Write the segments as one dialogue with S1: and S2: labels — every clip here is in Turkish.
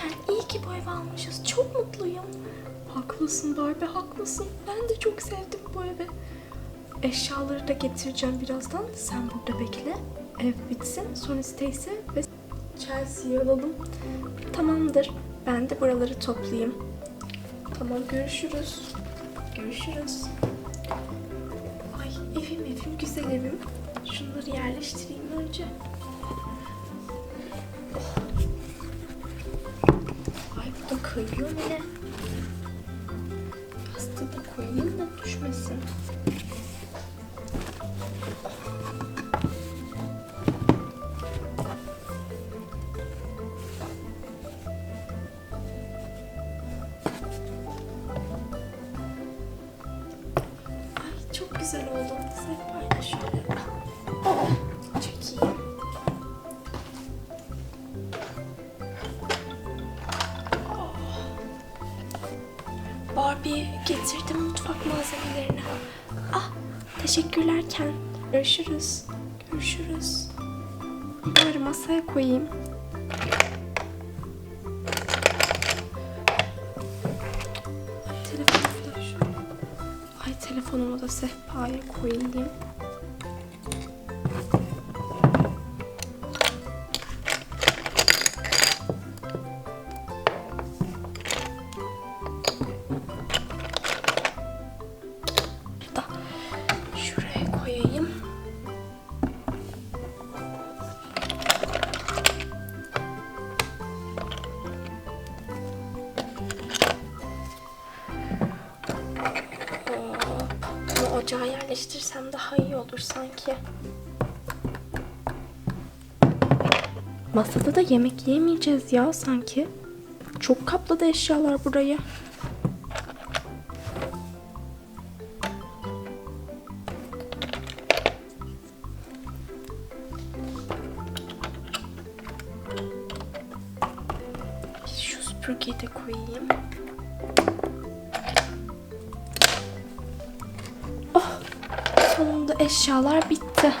S1: Ken iyi ki bu evi almışız. Çok mutluyum. Haklısın Barbie haklısın. Ben de çok sevdim bu evi. Eşyaları da getireceğim birazdan. Sen burada bekle. Ev bitsin. Sonra Stacy ve Chelsea'yi alalım. Tamamdır. Ben de buraları toplayayım. Tamam görüşürüz. Görüşürüz. Ay evim evim güzel evim. Şunları yerleştireyim önce. Oh. Kayıyor ne? Yastığı da koyayım da düşmesin. Ay çok güzel oldu. Sehpayla şöyle. Barbie getirdim mutfak malzemelerini. Ah teşekkürler Ken. Görüşürüz. Görüşürüz. Bunları masaya koyayım. Ay telefonum da sehpaya koyayım. Ocağa yerleştirsem daha iyi olur sanki. Masada da yemek yemeyeceğiz ya sanki. Çok kapladı eşyalar burayı. Şu süpürgeyi de koyayım. Eşyalar bitti.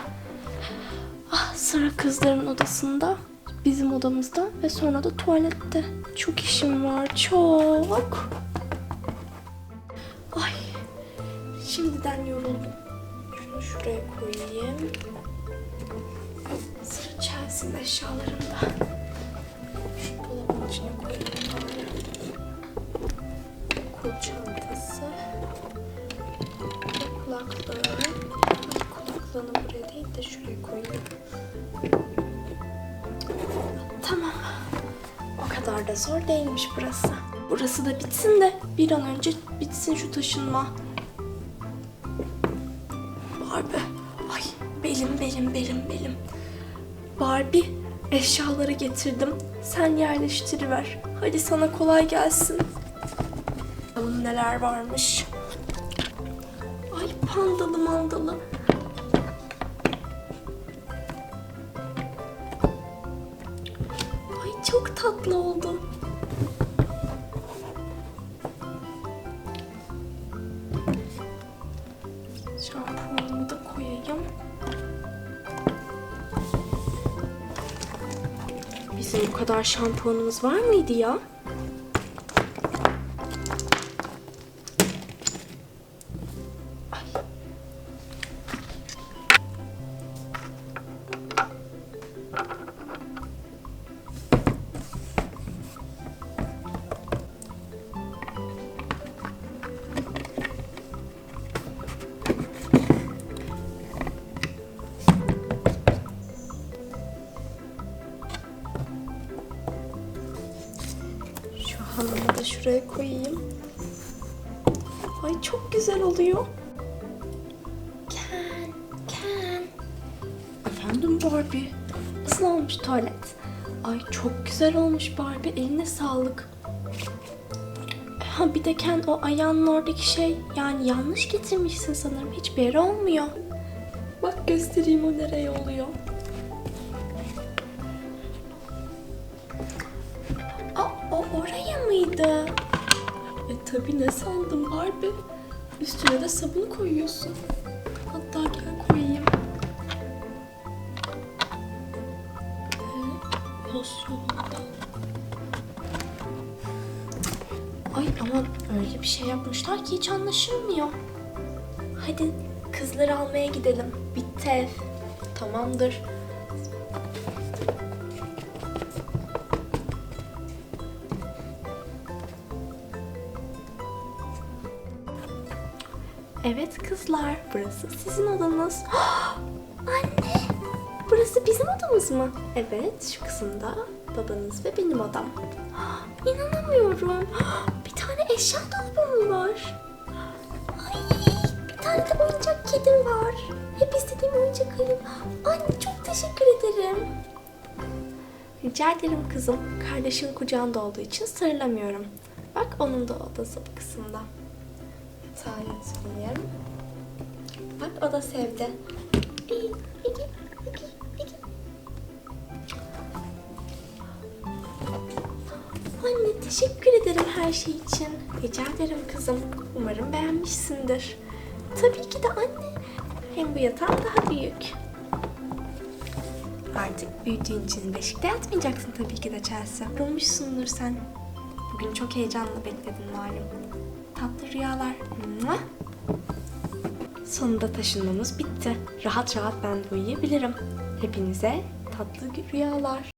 S1: Ah, sıra kızların odasında, bizim odamızda ve sonra da tuvalette. Çok işim var, çok. Ay, şimdiden yoruldum. Şunu şuraya koyayım. Sıra Chelsea'nin eşyalarında. Şu dolabın içine koyayım bari. Kol çantası. Kulaklığı. Kulaklığını buraya değil de şuraya koyayım. Tamam. O kadar da zor değilmiş burası. Burası da bitsin de bir an önce bitsin şu taşınma. Barbie. Ay belim belim belim belim. Barbie eşyaları getirdim. Sen yerleştiriver. Hadi sana kolay gelsin. Bakalım neler varmış. Ay pandalı mandalı. Çok tatlı oldu. Şampuanımı da koyayım. Bizim bu kadar şampuanımız var mıydı ya? Halımı da şuraya koyayım. Ay çok güzel oluyor. Ken, Ken. Efendim Barbie. Nasıl olmuş tuvalet? Ay çok güzel olmuş Barbie. Eline sağlık. Ha bir de Ken o ayağının oradaki şey yani yanlış getirmişsin sanırım. Hiçbir yere olmuyor. Bak göstereyim o nereye oluyor. Aa, o oraya mıydı? E tabi ne sandım Barbie. Üstüne de sabun koyuyorsun. Hatta gel koyayım. Ee, losyonunu da Ama öyle bir şey yapmışlar ki hiç anlaşılmıyor. Hadi kızları almaya gidelim. Bitti ev. Tamamdır. Evet kızlar, burası sizin odanız. Anne, burası bizim odamız mı? Evet, şu kısımda babanız ve benim odam. İnanamıyorum. Bir tane eşya dolabım var. Ay, bir tane de oyuncak kedim var. Hep istediğim oyuncak alayım. Anne çok teşekkür ederim. Rica ederim kızım. Kardeşin kucağında olduğu için sarılamıyorum. Bak onun da odası bu kısımda. Yatırayım. Bak o da sevdi. Anne teşekkür ederim her şey için. Rica ederim kızım. Umarım beğenmişsindir. Tabii ki de anne. Hem bu yatağım daha büyük. Artık büyüdüğün için beşikte yatmayacaksın tabii ki de Chelsea. Yorulmuşsundur sen. Bugün çok heyecanla bekledin malum. Tatlı rüyalar. Sonunda taşınmamız bitti. Rahat rahat ben de uyuyabilirim. Hepinize tatlı rüyalar.